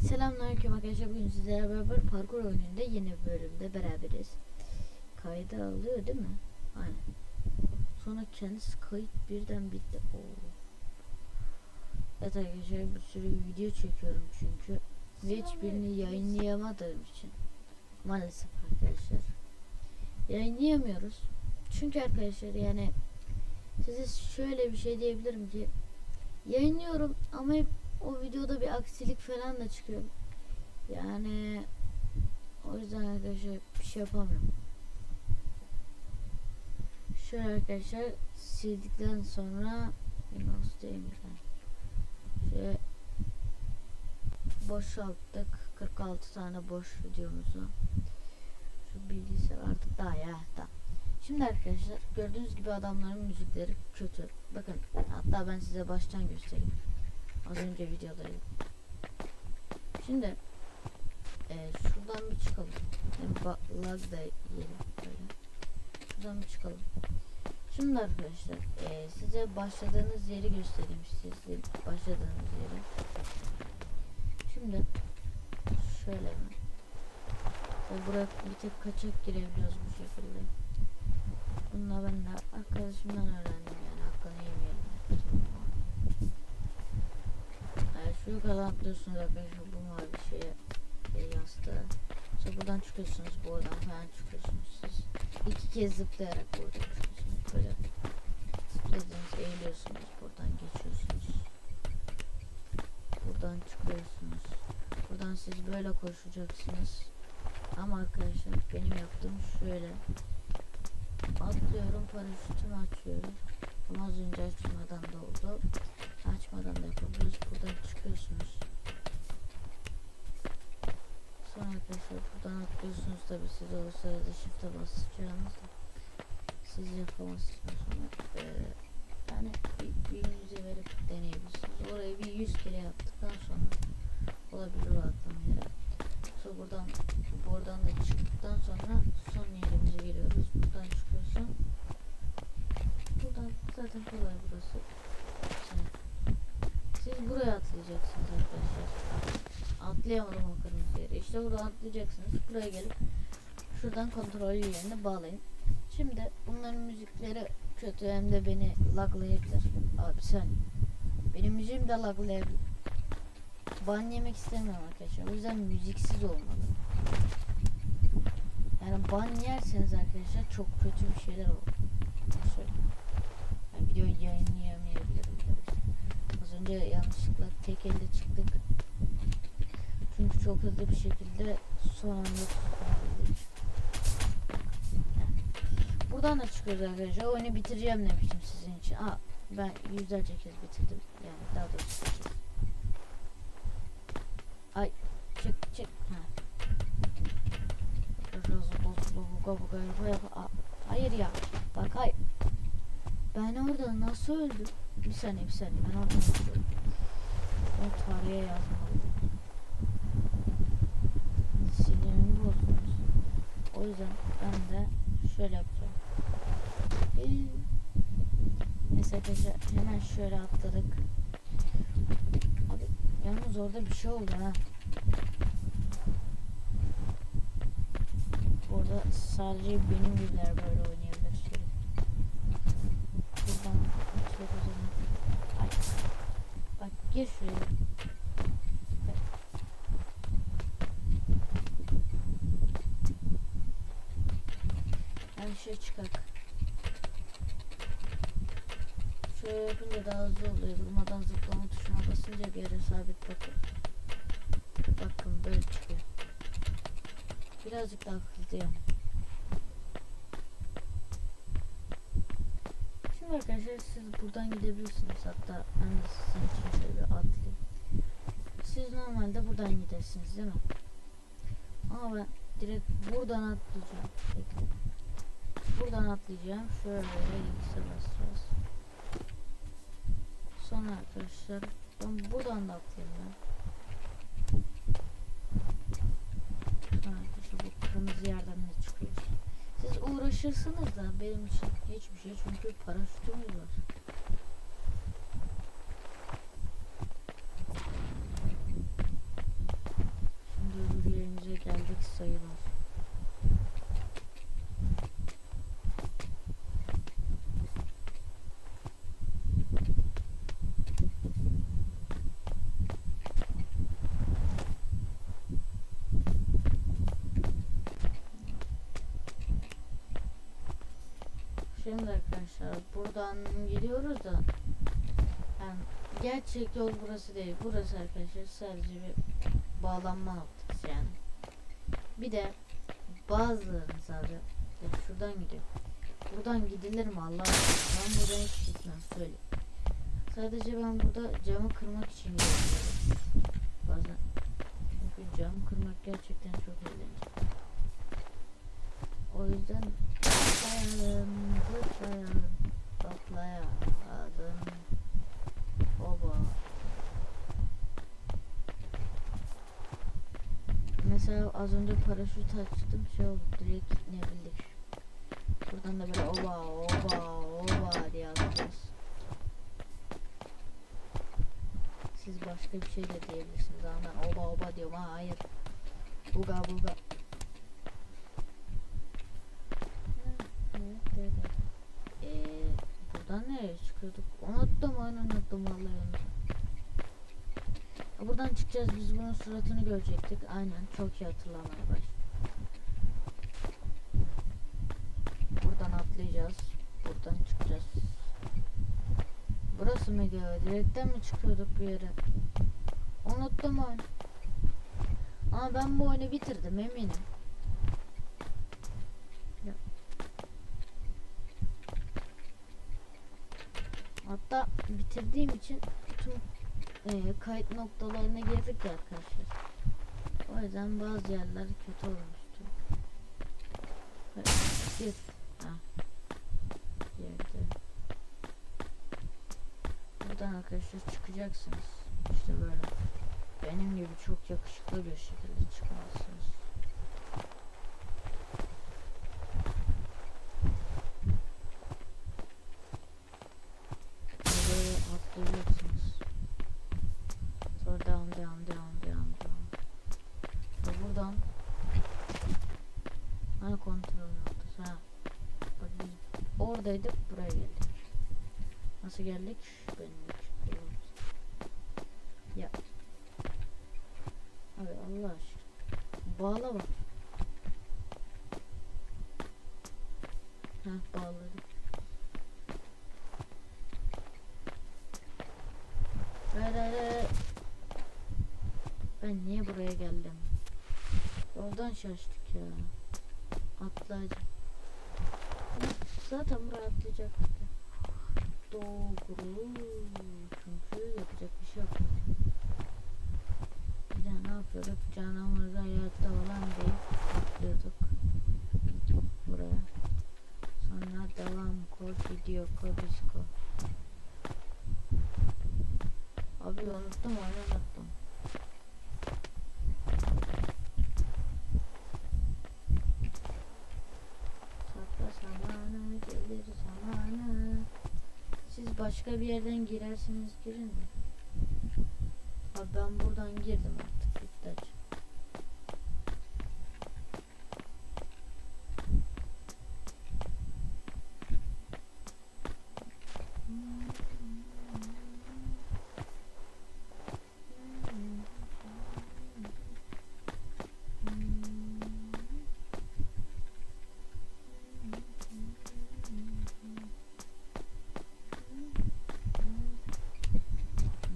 Selamünaleyküm arkadaşlar. Bugün sizlerle beraber parkur oyununda yeni bölümde beraberiz. Kaydı alıyor değil mi? Aynen. Sonra kendisi kayıt birden bitti. Oo. Evet arkadaşlar bir sürü video çekiyorum çünkü. Ve hiçbirini yayınlayamadığım için. Maalesef arkadaşlar. Yayınlayamıyoruz. Çünkü arkadaşlar yani size şöyle bir şey diyebilirim ki yayınlıyorum ama hep o videoda bir aksilik falan da çıkıyor. Yani o yüzden arkadaşlar bir şey yapamıyorum. Şöyle arkadaşlar sildikten sonra Windows değil mi? Şöyle boşalttık 46 tane boş videomuzu. Şu bilgisayar artık daha ya tamam. Şimdi arkadaşlar gördüğünüz gibi adamların müzikleri kötü. Bakın hatta ben size baştan göstereyim. Az önce videodaydım. Şimdi e, şuradan bir çıkalım. Ba- lag da yiyelim böyle. Şuradan bir çıkalım. Şimdi arkadaşlar e, size başladığınız yeri göstereyim size başladığınız yeri. Şimdi şöyle mi? E, buraya bir tek kaçak girebiliyoruz bu şekilde. Bununla ben de arkadaşımdan öğrendim yani hakkını yemeyelim. Yani şu yukarıdan atlıyorsunuz arkadaşlar bu mavi şeye e, yastığa. Sonra buradan çıkıyorsunuz buradan falan çıkıyorsunuz siz. İki kez zıplayarak buradan çıkıyorsunuz. Böyle zıpladınız eğiliyorsunuz buradan geçiyorsunuz. Buradan çıkıyorsunuz. Buradan siz böyle koşacaksınız. Ama arkadaşlar benim yaptığım şöyle. Atlıyorum paraşütümü açıyorum. Ama az önce açmadan da oldu. Açmadan da yapabiliriz. Buradan çıkıyorsunuz. Buradan atlıyorsunuz tabi siz o sırada shift'e basacağınızda siz yapamazsınız onu. Ee, yani bir, bir yüze verip deneyebilirsiniz. Orayı bir yüz kere yaptıktan sonra olabilir o atlamayla. Sonra buradan buradan da çıktıktan sonra son yerimize geliyoruz. Buradan çıkıyorsun. Buradan zaten kolay burası. Siz buraya atlayacaksınız arkadaşlar. Atlayamadım o kırmızı yere. İşte buradan atlayacaksınız. Buraya gelip şuradan kontrol yerine bağlayın. Şimdi bunların müzikleri kötü hem de beni laglayabilir. Abi sen benim müziğim de laglayabilir. Ban yemek istemiyorum arkadaşlar. O yüzden müziksiz olmalı. Yani ban yerseniz arkadaşlar çok kötü bir şeyler olur. Ben videoyu yayınlayamayabilirim. Az önce yanlışlıkla tek elde çıktık. Çok hızlı bir şekilde son anda tutunabildik. Buradan da çıkıyoruz arkadaşlar. Oyunu bitireceğim demiştim sizin için. Aa, ben yüzlerce kez bitirdim. Yani daha doğrusu. Ay çık çık. Ha. Hayır ya. Bak hayır. Ben orada nasıl öldüm? Bir saniye bir saniye. Ben orada nasıl öldüm? O tarihe yazmalıydım. O yüzden ben de şöyle yapacağım. Neyse arkadaşlar hemen şöyle atladık. Abi yalnız orada bir şey oldu ha. Orada sadece benim gibiler böyle oynayabilir şöyle. Buradan. Ay. Bak gir şuraya. Bak. Her şey çıkak. Şöyle yapınca daha hızlı oluyor. Durmadan zıplama tuşuna basınca bir yere sabit bakın. Bakın böyle çıkıyor. Birazcık daha hızlı yani. Şimdi arkadaşlar siz buradan gidebilirsiniz. Hatta ben de sizin için şöyle bir atlayayım. Siz normalde buradan gidersiniz değil mi? Ama ben direkt buradan atlayacağım. Bekle. Buradan atlayacağım. Şöyle X'e basacağız. Sonra arkadaşlar ben buradan da atlayayım ben. Arkadaşlar bu kırmızı yerden de çıkıyoruz. Siz uğraşırsınız da benim için hiçbir şey çünkü paraşütümüz var. belki sayılır. Şimdi arkadaşlar buradan gidiyoruz da yani gerçek yol burası değil. Burası arkadaşlar sadece bir bağlanma noktası yani. Bir de bazılarınız abi ya şuradan gidiyor. Buradan gidilir mi Allah? Ben buradan hiç gitmem söyle. Sadece ben burada camı kırmak için gidiyorum. Bazen. Çünkü cam kırmak gerçekten çok eğlenceli. O yüzden Zıplayalım, zıplayalım, zıplayalım. Oba. Mesela az önce paraşüt açtım şey oldu direkt inebildik. Buradan da böyle oba oba oba diye atacağız. Siz başka bir şey de diyebilirsiniz ama ben oba oba diyorum ha hayır. Buga buga. Ee, buradan nereye çıkıyorduk? Unuttum onu unuttum vallahi unuttum. Ya Buradan çıkacağız biz bunun suratını görecektik. Aynen çok iyi hatırlamaya baş. Buradan atlayacağız. Buradan çıkacağız. Burası mıydı ya? Direkten mi çıkıyorduk bir yere? Unuttum oyunu. Ama ben bu oyunu bitirdim eminim. Hatta bitirdiğim için tüm e, kayıt noktalarına girdik ya arkadaşlar. O yüzden bazı yerler kötü olmuştu. Gir. Ha. Girdi. Buradan arkadaşlar çıkacaksınız. İşte böyle. Benim gibi çok yakışıklı bir şekilde çıkmalısınız. Böyle atlayacaksınız. Sonra devam devam devam devam devam. Ve buradan Hani kontrol noktası ha. Bak biz oradaydık buraya geldik. Nasıl geldik? Benim. Ya. Abi Allah aşkına. Bağla bak. Heh hayır. Ben niye buraya geldim? Yoldan şaştık ya. Atlayacağım. Zaten buraya atlayacaktık. ya. Doğru. Çünkü yapacak bir şey yok. Bir de ne yapıyorduk? Canımız hayatta olan deyip atlıyorduk. Buraya. Sonra devam ko gidiyor kobisko. Abi unuttum onu başka bir yerden girersiniz girin de. Abi ben buradan girdim artık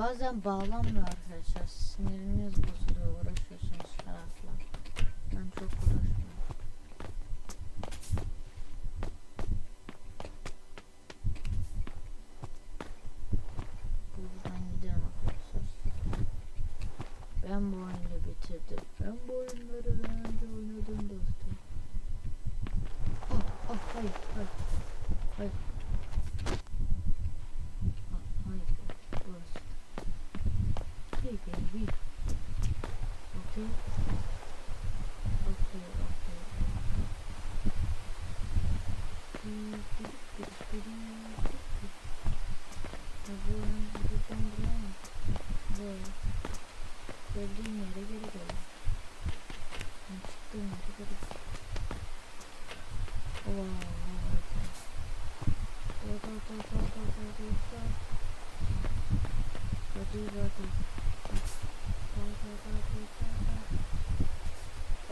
Bazen bağlanmıyor arkadaşlar. Siniriniz bozuluyor. Uğraşıyorsunuz falan filan. Ben çok uğraşmıyorum. Buradan gidelim arkadaşlar. Ben bu oyunu bitirdim. Ben bu oyunları daha önce oynadım dostum. Ah ah hayır hayır. Hayır. Ah, hayır. Burası. Hey baby. Okay. Okay, okay. Geldiğim yere geri gel. Duyun, çok hadi. Wow, evet. Evet, evet, evet, evet, evet, evet, evet. Hadi zaten. Evet, evet, evet, evet,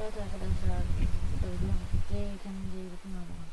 evet. Evet arkadaşlar, bu da videom bitti. Kendinize iyi bakın. Allah'a emanet.